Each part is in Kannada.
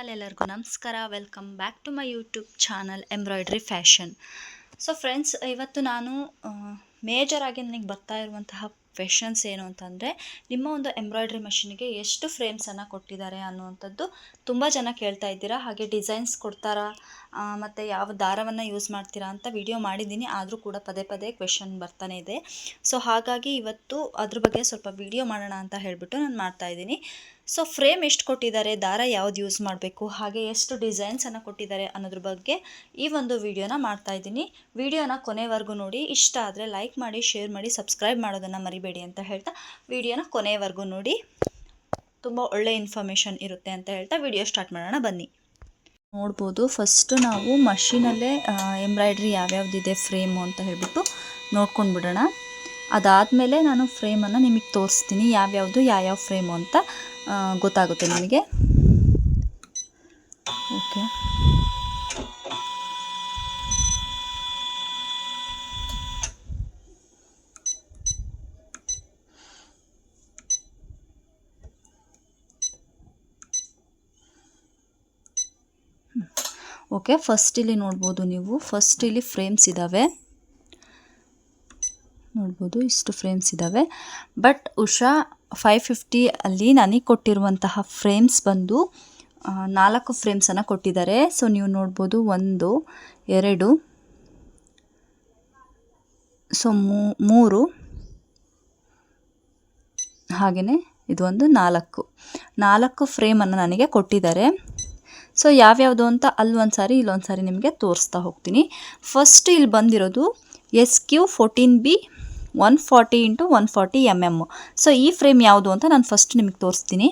ಎಲ್ಲರಿಗೂ ನಮಸ್ಕಾರ. Welcome back to my YouTube channel embroidery fashion so friends ಇವತ್ತು ನಾನು ಮೇಜರಾಗಿ ನನಗೆ ಬರ್ತಾ ಇರುವಂತಹ ಕ್ವೆಶನ್ಸ್ ಏನು ಅಂತಂದರೆ, ನಿಮ್ಮ ಒಂದು ಎಂಬ್ರಾಯ್ಡ್ರಿ ಮೆಷಿನಿಗೆ ಎಷ್ಟು ಫ್ರೇಮ್ಸನ್ನು ಕೊಟ್ಟಿದ್ದಾರೆ ಅನ್ನುವಂಥದ್ದು ತುಂಬ ಜನ ಕೇಳ್ತಾ ಇದ್ದೀರಾ. ಹಾಗೆ ಡಿಸೈನ್ಸ್ ಕೊಡ್ತಾರಾ ಮತ್ತು ಯಾವ ದಾರವನ್ನು ಯೂಸ್ ಮಾಡ್ತೀರಾ ಅಂತ ವಿಡಿಯೋ ಮಾಡಿದ್ದೀನಿ. ಆದರೂ ಕೂಡ ಪದೇ ಪದೇ ಕ್ವೆಶನ್ ಬರ್ತಾನೆ ಇದೆ. ಸೊ ಹಾಗಾಗಿ ಇವತ್ತು ಅದ್ರ ಬಗ್ಗೆ ಸ್ವಲ್ಪ ವಿಡಿಯೋ ಮಾಡೋಣ ಅಂತ ಹೇಳಿಬಿಟ್ಟು ನಾನು ಮಾಡ್ತಾ ಇದ್ದೀನಿ. ಸೊ ಫ್ರೇಮ್ ಎಷ್ಟು ಕೊಟ್ಟಿದ್ದಾರೆ, ದಾರ ಯಾವ್ದು ಯೂಸ್ ಮಾಡಬೇಕು, ಹಾಗೆ ಎಷ್ಟು ಡಿಸೈನ್ಸನ್ನು ಕೊಟ್ಟಿದ್ದಾರೆ ಅನ್ನೋದ್ರ ಬಗ್ಗೆ ಈ ಒಂದು ವಿಡಿಯೋನ ಮಾಡ್ತಾ ಇದ್ದೀನಿ. ವಿಡಿಯೋನ ಕೊನೆವರೆಗೂ ನೋಡಿ, ಇಷ್ಟ ಆದರೆ ಲೈಕ್ ಮಾಡಿ ಶೇರ್ ಮಾಡಿ ಸಬ್ಸ್ಕ್ರೈಬ್ ಮಾಡೋದನ್ನು ಮರಿಬೇಡಿ ಅಂತ ಹೇಳ್ತಾ ವಿಡಿಯೋನ ಕೊನೆವರೆಗೂ ನೋಡಿ. ತುಂಬ ಒಳ್ಳೆ ಇನ್ಫಾರ್ಮೇಷನ್ ಇರುತ್ತೆ ಅಂತ ಹೇಳ್ತಾ ವಿಡಿಯೋ ಸ್ಟಾರ್ಟ್ ಮಾಡೋಣ, ಬನ್ನಿ. ನೋಡ್ಬೋದು ಫಸ್ಟು ನಾವು ಮಷೀನಲ್ಲೇ ಎಂಬ್ರಾಯ್ಡ್ರಿ ಯಾವ್ಯಾವ್ದಿದೆ ಫ್ರೇಮು ಅಂತ ಹೇಳ್ಬಿಟ್ಟು ನೋಡ್ಕೊಂಡು ಬಿಡೋಣ ಅದಾದಮೇಲೆ ನಾನು ಫ್ರೇಮನ್ನು ನಿಮಗೆ ತೋರಿಸ್ತೀನಿ ಯಾವ್ಯಾವುದು, ಯಾವ್ಯಾವ ಫ್ರೇಮು ಅಂತ ಗೊತ್ತಾಗುತ್ತೆ ನಿಮಗೆ. ಓಕೆ. ಓಕೆ ಫಸ್ಟ್ ಇಲ್ಲಿ ನೋಡ್ಬೋದು ನೀವು. ಫಸ್ಟ್ ಇಲ್ಲಿ ಫ್ರೇಮ್ಸ್ ಇದ್ದಾವೆ ನೋಡ್ಬೋದು ಇಷ್ಟು ಫ್ರೇಮ್ಸ್ ಇದ್ದಾವೆ ಬಟ್ ಉಷಾ ಫೈವ್ ಫಿಫ್ಟಿ ಅಲ್ಲಿ ನನಗೆ ಕೊಟ್ಟಿರುವಂತಹ ಫ್ರೇಮ್ಸ್ ಬಂದು ನಾಲ್ಕು ಫ್ರೇಮ್ಸನ್ನು ಕೊಟ್ಟಿದ್ದಾರೆ. ಸೊ ನೀವು ನೋಡ್ಬೋದು, ಒಂದು, ಎರಡು ಸೊ ಮೂರು ಹಾಗೆಯೇ ಇದು ಒಂದು ನಾಲ್ಕು. ನಾಲ್ಕು ಫ್ರೇಮನ್ನು ನನಗೆ ಕೊಟ್ಟಿದ್ದಾರೆ. ಸೊ ಯಾವ್ಯಾವುದು ಅಂತ ಅಲ್ಲೊಂದು ಸಾರಿ ಇಲ್ಲೊಂದು ಸಾರಿ ನಿಮಗೆ ತೋರಿಸ್ತಾ ಹೋಗ್ತೀನಿ. ಫಸ್ಟ್ ಇಲ್ಲಿ ಬಂದಿರೋದು S Q fourteen B one forty into one forty M M so ಈ ಫ್ರೇಮ್ ಯಾವುದು ಅಂತ ನಾನು ಫಸ್ಟ್ ನಿಮಗೆ ತೋರಿಸ್ತೀನಿ.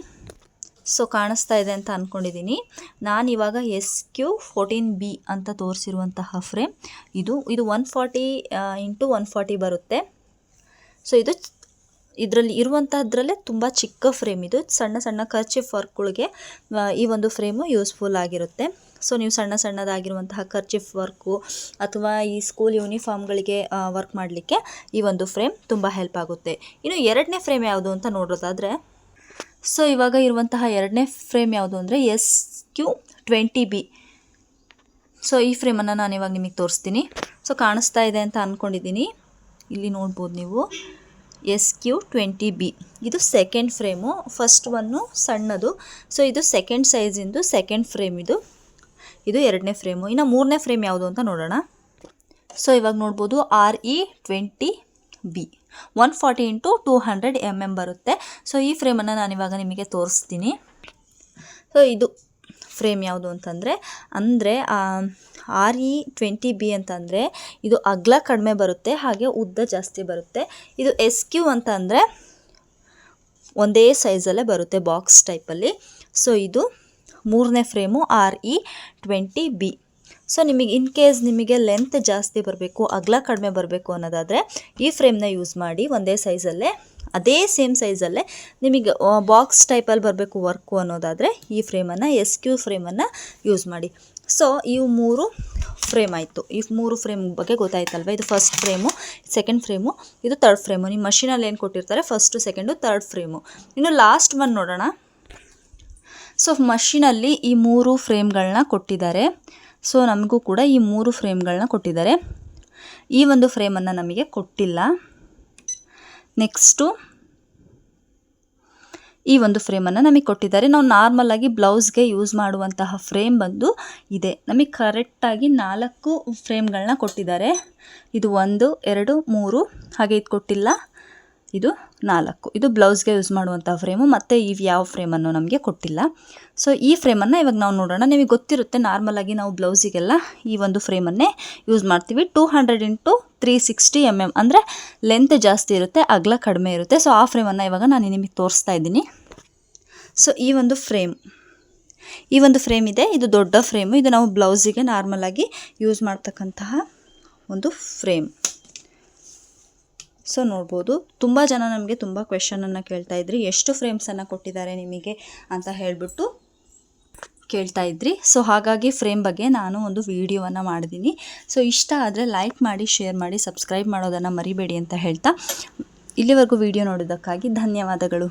ಸೊ ಕಾಣಿಸ್ತಾ ಇದೆ ಅಂತ ಅಂದ್ಕೊಂಡಿದ್ದೀನಿ ನಾನು ಇವಾಗ ಎಸ್ ಕ್ಯೂ ಫೋರ್ಟೀನ್ ಬಿ ಅಂತ ತೋರಿಸಿರುವಂತಹ ಫ್ರೇಮ್ ಇದು ಇದು one forty into one forty ಬರುತ್ತೆ. ಸೊ ಇದು ಇದರಲ್ಲಿ ಇರುವಂತಹದ್ರಲ್ಲೇ ತುಂಬ ಚಿಕ್ಕ ಫ್ರೇಮ್ ಇದು. ಸಣ್ಣ ಸಣ್ಣ ಕರ್ಚಿಫ್ ವರ್ಕ್ಗಳಿಗೆ ಈ ಒಂದು ಫ್ರೇಮು ಯೂಸ್ಫುಲ್ ಆಗಿರುತ್ತೆ. ಸೊ ನೀವು ಸಣ್ಣ ಸಣ್ಣದಾಗಿರುವಂತಹ ಕರ್ಚಿಫ್ ವರ್ಕು ಅಥವಾ ಈ ಸ್ಕೂಲ್ ಯೂನಿಫಾರ್ಮ್ಗಳಿಗೆ ವರ್ಕ್ ಮಾಡಲಿಕ್ಕೆ ಈ ಒಂದು ಫ್ರೇಮ್ ತುಂಬ ಹೆಲ್ಪ್ ಆಗುತ್ತೆ. ಇನ್ನು ಎರಡನೇ ಫ್ರೇಮ್ ಯಾವುದು ಅಂತ ನೋಡೋದಾದರೆ ಸೊ ಇವಾಗ ಇರುವಂತಹ ಎರಡನೇ ಫ್ರೇಮ್ ಯಾವುದು ಅಂದರೆ S Q twenty B so ಈ ಫ್ರೇಮನ್ನು ನಾನು ಇವಾಗ ನಿಮಗೆ ತೋರಿಸ್ತೀನಿ. ಸೊ ಕಾಣಿಸ್ತಾ ಇದೆ ಅಂತ ಅಂದ್ಕೊಂಡಿದ್ದೀನಿ ಇಲ್ಲಿ ನೋಡ್ಬೋದು ನೀವು. ಎಸ್ ಕ್ಯೂ ಟ್ವೆಂಟಿ ಬಿ ಇದು ಸೆಕೆಂಡ್ ಫ್ರೇಮು ಫಸ್ಟ್ ಒನ್ನು ಸಣ್ಣದು. ಸೊ ಇದು ಸೆಕೆಂಡ್ ಸೈಜಿಂದು ಸೆಕೆಂಡ್ ಫ್ರೇಮ್ ಇದು. ಇದು ಎರಡನೇ ಫ್ರೇಮು ಇನ್ನು ಮೂರನೇ ಫ್ರೇಮ್ ಯಾವುದು ಅಂತ ನೋಡೋಣ. ಸೊ ಇವಾಗ ನೋಡ್ಬೋದು R E twenty B one forty into two hundred M M ಬರುತ್ತೆ. ಸೊ ಈ ಫ್ರೇಮನ್ನು ನಾನು ಇವಾಗ ನಿಮಗೆ ತೋರಿಸ್ತೀನಿ. ಸೊ ಇದು ಫ್ರೇಮ್ ಯಾವುದು ಅಂತಂದರೆ, ಅಂದರೆ ಆರ್ ಇ ಟ್ವೆಂಟಿ ಬಿ ಅಂತಂದರೆ ಇದು ಅಗಲ ಕಡಿಮೆ ಬರುತ್ತೆ, ಹಾಗೆ ಉದ್ದ ಜಾಸ್ತಿ ಬರುತ್ತೆ. ಇದು ಎಸ್ ಕ್ಯೂ ಅಂತ ಅಂದರೆ ಒಂದೇ ಸೈಜಲ್ಲೇ ಬರುತ್ತೆ ಬಾಕ್ಸ್ ಟೈಪಲ್ಲಿ ಸೊ ಇದು ಮೂರನೇ frame R E twenty B. So ನಿಮಗೆ ಇನ್ ಕೇಸ್ ನಿಮಗೆ ಲೆಂತ್ ಜಾಸ್ತಿ ಬರಬೇಕು, ಅಗಲ ಕಡಿಮೆ ಬರಬೇಕು ಅನ್ನೋದಾದರೆ ಈ ಫ್ರೇಮ್ನ ಯೂಸ್ ಮಾಡಿ ಒಂದೇ ಸೈಜಲ್ಲೇ ಅದೇ ಸೇಮ್ ಸೈಜಲ್ಲೇ ನಿಮಗೆ ಬಾಕ್ಸ್ ಟೈಪಲ್ಲಿ ಬರಬೇಕು ವರ್ಕು ಅನ್ನೋದಾದರೆ ಈ ಫ್ರೇಮನ್ನು ಎಸ್ ಕ್ಯೂ ಫ್ರೇಮನ್ನು ಯೂಸ್ ಮಾಡಿ. ಸೊ ಇವು ಮೂರು ಫ್ರೇಮ್ ಆಯಿತು. ಈ ಮೂರು ಫ್ರೇಮ್ ಬಗ್ಗೆ ಗೊತ್ತಾಯ್ತಲ್ವ? ಇದು ಫಸ್ಟ್ ಫ್ರೇಮು ಸೆಕೆಂಡ್ ಫ್ರೇಮು ಇದು ತರ್ಡ್ ಫ್ರೇಮು ನಿಮ್ಮ ಮಷಿನಲ್ಲಿ ಏನು ಕೊಟ್ಟಿರ್ತಾರೆ? ಫಸ್ಟು ಸೆಕೆಂಡು ತರ್ಡ್ ಫ್ರೇಮು ಇನ್ನು ಲಾಸ್ಟ್ ಒನ್ ನೋಡೋಣ. ಸೊ ಮಷೀನಲ್ಲಿ ಈ ಮೂರು ಫ್ರೇಮ್ಗಳನ್ನ ಕೊಟ್ಟಿದ್ದಾರೆ. ಸೊ ನಮಗೂ ಕೂಡ ಈ ಮೂರು ಫ್ರೇಮ್ಗಳನ್ನ ಕೊಟ್ಟಿದ್ದಾರೆ. ಈ ಒಂದು ಫ್ರೇಮನ್ನು ನಮಗೆ ಕೊಟ್ಟಿಲ್ಲ. ನೆಕ್ಸ್ಟು ಈ ಒಂದು ಫ್ರೇಮನ್ನು ನಮಗೆ ಕೊಟ್ಟಿದ್ದಾರೆ. ನಾವು ನಾರ್ಮಲಾಗಿ ಬ್ಲೌಸ್ಗೆ ಯೂಸ್ ಮಾಡುವಂತಹ ಫ್ರೇಮ್ ಬಂದು ಇದೆ. ನಮಗೆ ಕರೆಕ್ಟಾಗಿ ನಾಲ್ಕು ಫ್ರೇಮ್ಗಳನ್ನ ಕೊಟ್ಟಿದ್ದಾರೆ. ಇದು ಒಂದು, ಎರಡು, ಮೂರು, ಹಾಗೆ ಇದು ಕೊಟ್ಟಿಲ್ಲ. ಇದು ನಾಲ್ಕು. ಇದು ಬ್ಲೌಸ್ಗೆ ಯೂಸ್ ಮಾಡುವಂಥ ಫ್ರೇಮು, ಮತ್ತು ಇವು ಯಾವ ಫ್ರೇಮನ್ನು ನಮಗೆ ಕೊಟ್ಟಿಲ್ಲ. ಸೊ ಈ ಫ್ರೇಮನ್ನು ಇವಾಗ ನಾವು ನೋಡೋಣ. ನಿಮಗೆ ಗೊತ್ತಿರುತ್ತೆ ನಾರ್ಮಲಾಗಿ ನಾವು ಬ್ಲೌಸಿಗೆಲ್ಲ ಈ ಒಂದು ಫ್ರೇಮನ್ನೇ ಯೂಸ್ ಮಾಡ್ತೀವಿ. Two hundred into three sixty M M ಅಂದರೆ ಲೆಂತ್ ಜಾಸ್ತಿ ಇರುತ್ತೆ, ಅಗಲ ಕಡಿಮೆ ಇರುತ್ತೆ. ಸೊ ಆ ಫ್ರೇಮನ್ನು ಇವಾಗ ನಾನು ನಿಮಗೆ ತೋರಿಸ್ತಾ ಇದ್ದೀನಿ. ಸೊ ಈ ಒಂದು ಫ್ರೇಮ್. ಈ ಒಂದು ಫ್ರೇಮ್ ಇದೆ. ಇದು ದೊಡ್ಡ ಫ್ರೇಮು. ಇದು ನಾವು ಬ್ಲೌಸಿಗೆ ನಾರ್ಮಲಾಗಿ ಯೂಸ್ ಮಾಡ್ತಕ್ಕಂತಹ ಒಂದು ಫ್ರೇಮ್. ಸೊ ನೋಡ್ಬೋದು, ತುಂಬ ಜನ ನಮಗೆ ತುಂಬ ಕ್ವೆಶನನ್ನು ಕೇಳ್ತಾ ಇದ್ರಿ, ಎಷ್ಟು ಫ್ರೇಮ್ಸನ್ನು ಕೊಟ್ಟಿದ್ದಾರೆ ನಿಮಗೆ ಅಂತ ಹೇಳಿಬಿಟ್ಟು ಕೇಳ್ತಾ ಇದ್ರಿ. ಸೊ ಹಾಗಾಗಿ ಫ್ರೇಮ್ ಬಗ್ಗೆ ನಾನು ಒಂದು ವಿಡಿಯೋವನ್ನು ಮಾಡಿದ್ದೀನಿ ಸೊ ಇಷ್ಟ ಆದರೆ ಲೈಕ್ ಮಾಡಿ ಶೇರ್ ಮಾಡಿ ಸಬ್ಸ್ಕ್ರೈಬ್ ಮಾಡೋದನ್ನು ಮರಿಬೇಡಿ ಅಂತ ಹೇಳ್ತಾ ಇಲ್ಲಿವರೆಗೂ ವಿಡಿಯೋ ನೋಡೋದಕ್ಕಾಗಿ ಧನ್ಯವಾದಗಳು.